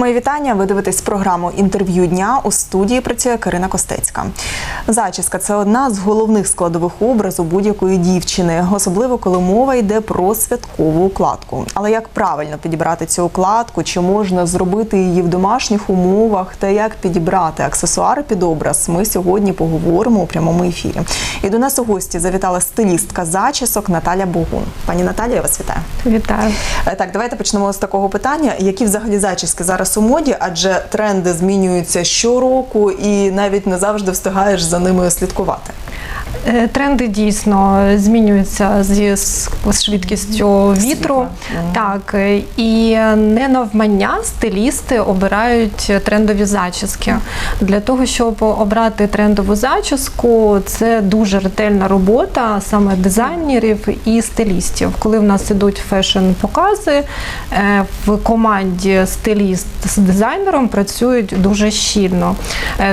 Мої вітання. Ви дивитесь програму інтерв'ю дня. У студії працює Карина Костецька. Зачіска це одна з головних складових образу будь-якої дівчини, особливо коли мова йде про святкову укладку. Але як правильно підібрати цю укладку, чи можна зробити її в домашніх умовах, та як підібрати аксесуари під образ, ми сьогодні поговоримо у прямому ефірі. І до нас у гості завітала стилістка зачісок Наталя Богун. Пані Наталія, я вас вітаю. Вітаю. Е, Так, давайте почнемо з такого питання. Які взагалі зачіски зараз у моді? Адже тренди змінюються щороку, і навіть не завжди встигаєш за ними слідкувати. Е, Тренди дійсно змінюються зі швидкістю вітру. Так, е, і не навмання стилісти обирають трендові зачіски. Для того, щоб обрати трендову зачіску, це дуже ретельна робота саме дизайнерів і стилістів. Коли в нас ідуть фешн-покази, е, в команді стиліст з дизайнером працюють дуже щільно,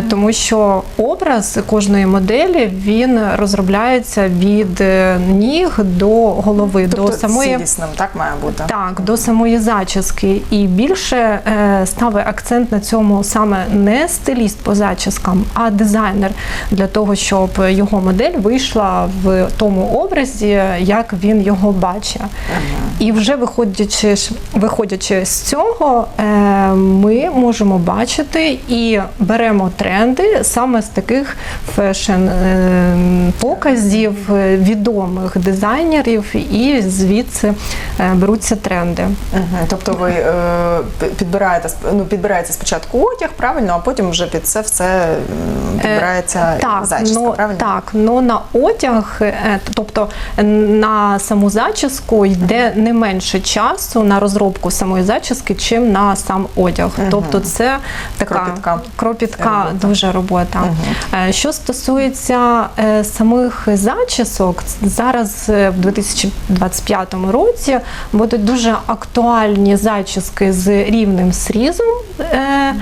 тому що образ кожної моделі він розробляється від е, ніг до голови, Тобто до самої цілісним, так має бути. так, до самої зачіски. І більше е, ставить акцент на цьому саме не стиліст по зачіскам, а дизайнер для того, щоб його модель вийшла в тому образі, як він його бачить. І вже виходячи, виходячи з цього, е, ми можемо бачити і беремо тренди саме з таких фешн показів е, відомих дизайнерів, і звідси е, беруться тренди. Мгм. Тобто ви е, підбираєте ну, підбираєте спочатку одяг, правильно, а потім вже під це все підбирається так, зачіска, ну, правильно? Так, ну на одяг, тобто на саму зачіску йде не менше часу на розробку самої зачіски, чим на сам одяг. Мгм. Тобто це така Кропітка кропітка робота. дуже робота. Е, Що стосується самих зачісок, зараз е, в 2025 році будуть дуже актуальні зачіски з рівним срізом. Е,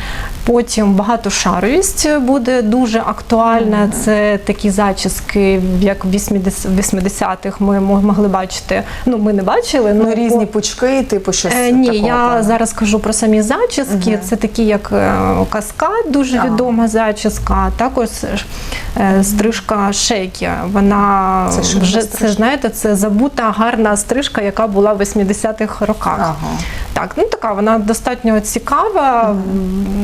Потім багатошаровість буде дуже актуальна. Це такі зачіски, як в 80 80-х ми могли бачити. Ну, ми не бачили, Ну, ну, різні пучки, типу щось Е, ні, такого я плану. зараз кажу про самі зачіски. Мгм. Це такі, як е, каскад, дуже Ага. відома зачіска. Також е, стрижка шейкі. Вона Це вже це знаєте, це забута гарна стрижка, яка була в 80-х роках. Ага. Так, ну така вона достатньо цікава.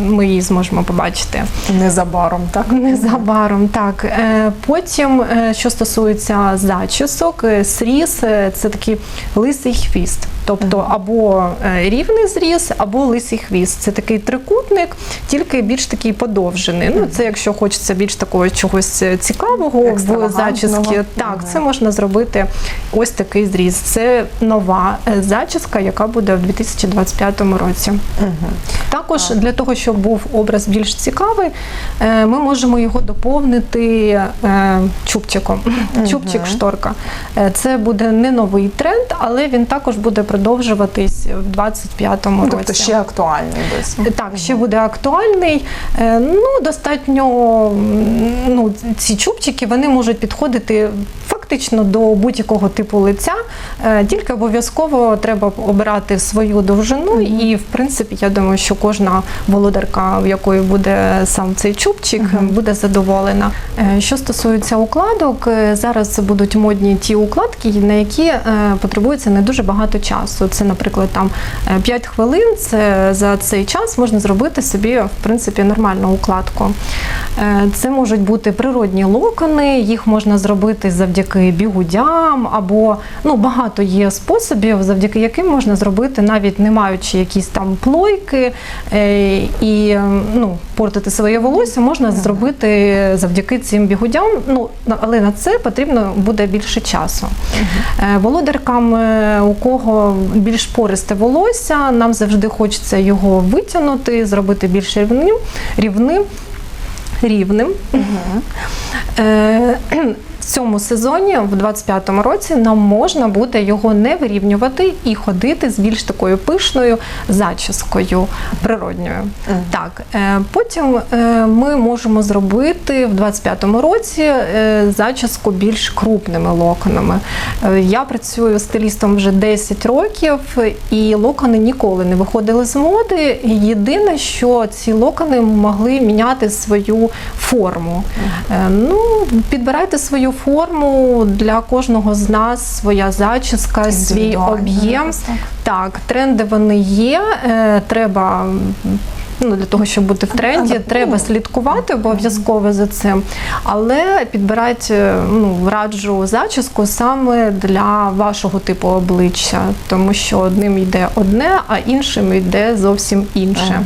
Ми її зможемо побачити. Незабаром, так? Незабаром, так. Е, Потім, е, що стосується зачісок, е, сріз це такий лисий хвіст. Тобто або е, рівний зріз, або лисий хвіст. Це такий трикутник, тільки більш такий подовжений. Ну, це якщо хочеться більш такого чогось е, цікавого в зачіски. Так, це можна зробити ось такий зріз. Це нова е, зачіска, яка буде в 2025 році. Також для того, щоб був образ більш цікавий, ми можемо його доповнити чубчиком. Чубчик шторка. Е, Це буде не новий тренд, але він також буде продовжуватись в 25-му Ну, році. тобто ще актуальний десь. Так, ще буде актуальний. Е, Ну, достатньо ну, ці чубчики вони можуть підходити фактично до будь-якого типу лиця. Е, Тільки обов'язково треба обирати свою довжину. І, в принципі, я думаю, що кожна володарка, в якої буде сам цей чубчик, буде задоволена. Е, Що стосується укладок, е, зараз будуть модні ті укладки, на які потребується не дуже багато часу. Це, наприклад, там 5 хвилин. Це за цей час можна зробити собі в принципі нормальну укладку. Це можуть бути природні локони, їх можна зробити завдяки бігудям, або ну багато є способів, завдяки яким можна зробити, навіть не маючи якісь там плойки е, і ну, портити своє волосся, можна зробити завдяки цим бігудям. Ну але на це потрібно буде більше часу. Е, Володаркам, е, у кого більш пористе волосся, нам завжди хочеться його витягнути, зробити більш рівним, рівним, рівним. Е, цьому сезоні, в 25-му році, нам можна буде його не вирівнювати і ходити з більш такою пишною зачіскою природньою. Так, е, потім е, ми можемо зробити в 25-му році зачіску більш крупними локонами. Я працюю стилістом вже 10 років, і локони ніколи не виходили з моди. Єдине, що ці локони могли міняти свою форму. Ну, підбирайте свою форму для кожного з нас, своя зачіска, свій об'єм. так. Тренди вони є. е, Треба. Ну, для того, щоб бути в тренді, треба слідкувати обов'язково за цим. Але підбирайте ну, раджу зачіску саме для вашого типу обличчя, тому що одним йде одне, а іншим йде зовсім інше.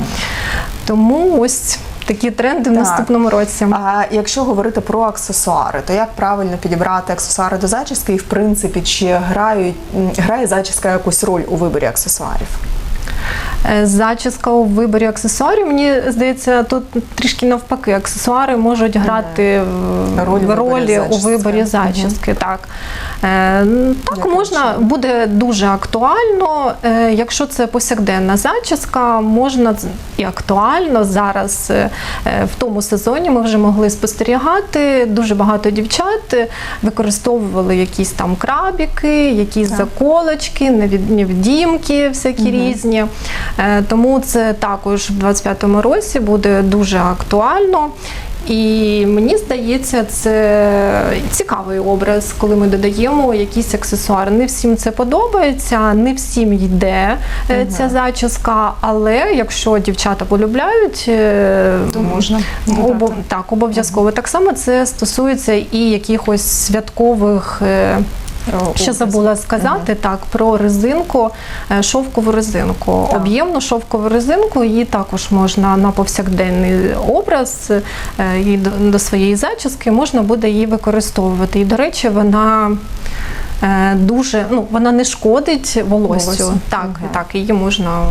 Тому ось такі тренди в наступному році. А якщо говорити про аксесуари, то як правильно підібрати аксесуари до зачіски, і в принципі, чи грають грає зачіска якусь роль у виборі аксесуарів? Е, Зачіска у виборі аксесуарів. Мені здається, тут трішки навпаки. Аксесуари можуть грати у в виборі ролі у виборі зачіски. Так, Е, н- так можна буде дуже актуально. Е, Якщо це повсякденна зачіска, можна і актуально зараз е, е, в тому сезоні. Ми вже могли спостерігати. Дуже багато дівчат е, використовували якісь там крабіки, якісь Так. заколочки, невдімки, всякі різні. Е, Тому це також в 25-му році буде дуже актуально. І мені здається, це цікавий образ, коли ми додаємо якісь аксесуари. Не всім це подобається, не всім йде ага. ця зачіска, але якщо дівчата полюбляють, е, То можна Обо... Так, обов'язково. Так само це стосується і якихось святкових. Ще забула сказати так про резинку, е, шовкову резинку. Так. Об'ємну шовкову резинку її також можна на повсякденний образ е, і до, своєї зачіски можна буде її використовувати. І, до речі, вона. е, Дуже ну вона не шкодить волоссю. Волоссю. Так, Мгм. так, її можна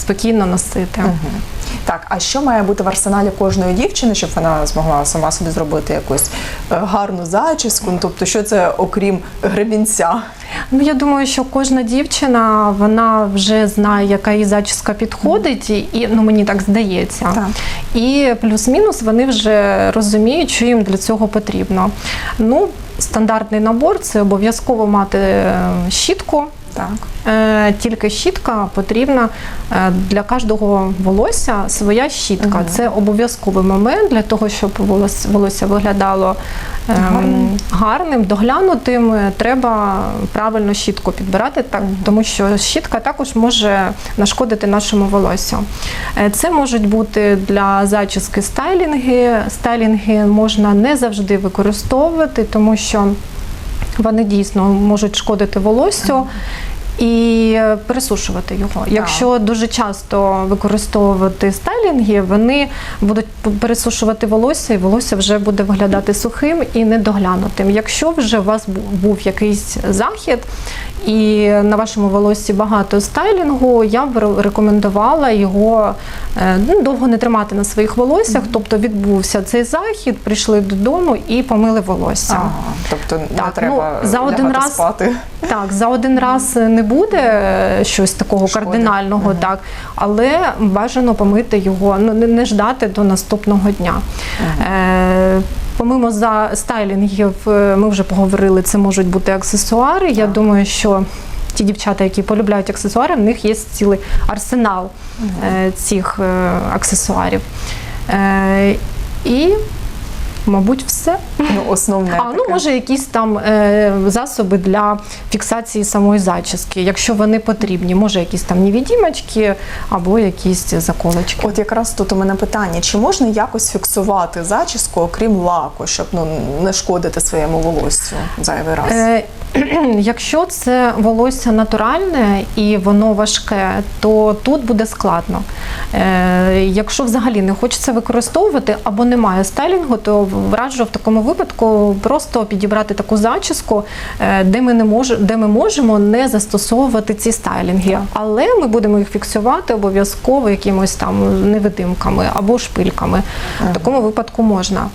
спокійно носити. Мгм. Так, а що має бути в арсеналі кожної дівчини, щоб вона змогла сама собі зробити якусь е, гарну зачіску? Ну, тобто, що це окрім гребінця? Ну, я думаю, що кожна дівчина вона вже знає, яка їй зачіска підходить, і, і ну мені так здається. Так. І плюс-мінус вони вже розуміють, що їм для цього потрібно. Ну, стандартний набор це обов'язково мати е, щітку. Так. Е, Тільки щітка потрібна е, для кожного волосся своя щітка. Мгм. Це обов'язковий момент для того, щоб волос- волосся виглядало ем, Гарним. гарним, доглянутим. е, Треба правильно щітку підбирати, так тому що щітка також може нашкодити нашому волосю. Це можуть бути для зачіски стайлінги. Стайлінги можна не завжди використовувати, тому що вони дійсно можуть шкодити волоссю. І е, пересушувати його. Якщо дуже часто використовувати стайлінги, вони будуть пересушувати волосся, і волосся вже буде виглядати сухим і недоглянутим. Якщо вже у вас був якийсь захід, і на вашому волоссі багато стайлінгу, я б рекомендувала його е, ну, довго не тримати на своїх волоссях. Тобто відбувся цей захід, прийшли додому і помили волосся. Ага. Тобто не треба ну, за один раз- спати. Так, за один раз не буде е, щось такого Шкоди. кардинального, Мгм. так, але бажано помити його, ну не, не ждати до наступного дня. Е, Помимо за стайлінгів, е, ми вже поговорили, це можуть бути аксесуари. Я думаю, що ті дівчата, які полюбляють аксесуари, в них є цілий арсенал е, цих е, аксесуарів. Е, І, мабуть, все. Ну, основне А ну таке. може якісь там е, засоби для фіксації самої зачіски, якщо вони потрібні, може якісь там невідімочки або якісь заколочки. От якраз тут у мене питання: чи можна якось фіксувати зачіску, окрім лаку, щоб ну не шкодити своєму волоссю зайвий раз? Е, Якщо це волосся натуральне і воно важке, то тут буде складно. Е, якщо взагалі не хочеться використовувати або немає стайлінгу, то раджу в такому випадку просто підібрати таку зачіску, е, де ми не мож, де ми можемо не застосовувати ці стайлінги, але ми будемо їх фіксувати обов'язково якимось там невидимками або шпильками. В такому випадку можна.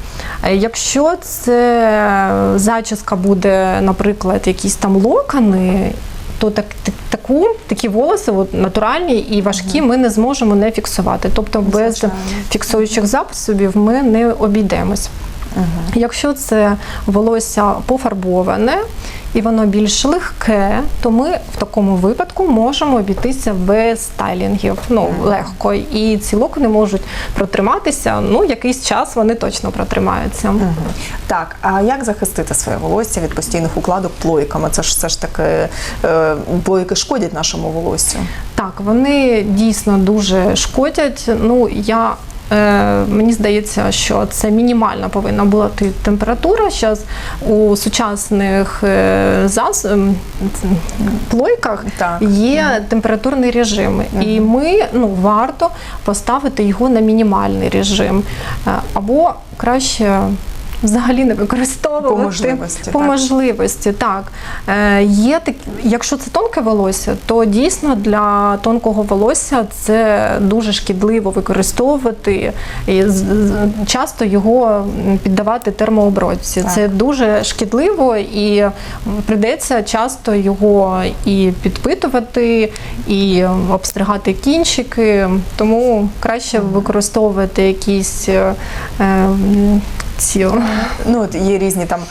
Е, Якщо це зачіска буде, наприклад, якісь там локони, то так, так- таку, такі волоси от, натуральні і важкі ми не зможемо не фіксувати. Тобто без Звичайно. фіксуючих засобів ми не обійдемось. Якщо це волосся пофарбоване і воно більш легке, то ми в такому випадку можемо обійтися без стайлінгів. Ну легко. І ці локони можуть протриматися. Ну, якийсь час вони точно протримаються. Так, а як захистити своє волосся від постійних укладок плойками? Це ж все ж таки е, плойки шкодять нашому волоссю. Так, вони дійсно дуже шкодять. Ну я. Е, мені здається, що це мінімальна повинна бути температура. Зараз у сучасних е, зас... ем, плойках Так. є температурний режим, і ми ну варто поставити його на мінімальний режим, Е, або краще. Взагалі не використовувати По можливості, по так. можливості, так. Е, є так, якщо це тонке волосся, то дійсно для тонкого волосся це дуже шкідливо використовувати і з- з- часто його піддавати термообробці. Так. Це дуже шкідливо і м, прийдеться часто його і підпитувати, і обстригати кінчики. Тому краще використовувати якісь е, е. Ну, от є різні там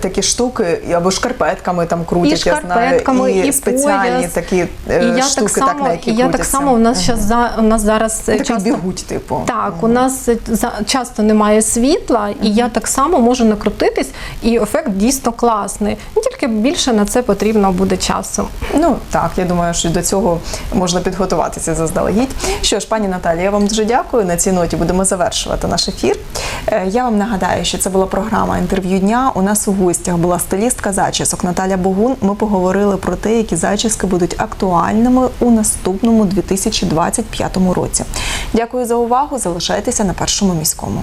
такі штуки, або шкарпетками там крутять, я шкарпетками, знаю, і, і спеціальні пояс. такі е, І я штуки, так само, на які і я так само у нас щас за у нас зараз е, Такий часто бігуть, типу. так, у нас е, часто немає світла, і я так само можу накрутитись, і ефект дійсно класний. Ну, Тільки більше на це потрібно буде часу. Ну так, я думаю, що до цього можна підготуватися заздалегідь. Що ж, пані Наталія, я вам дуже дякую. На цій ноті будемо завершувати наш ефір. Е, Я вам нагадаю, що це була програма інтерв'ю У нас у гостях була стилістка зачісок Наталя Богун. Ми поговорили про те, які зачіски будуть актуальними у наступному 2025 році. Дякую за увагу. Залишайтеся на першому міському.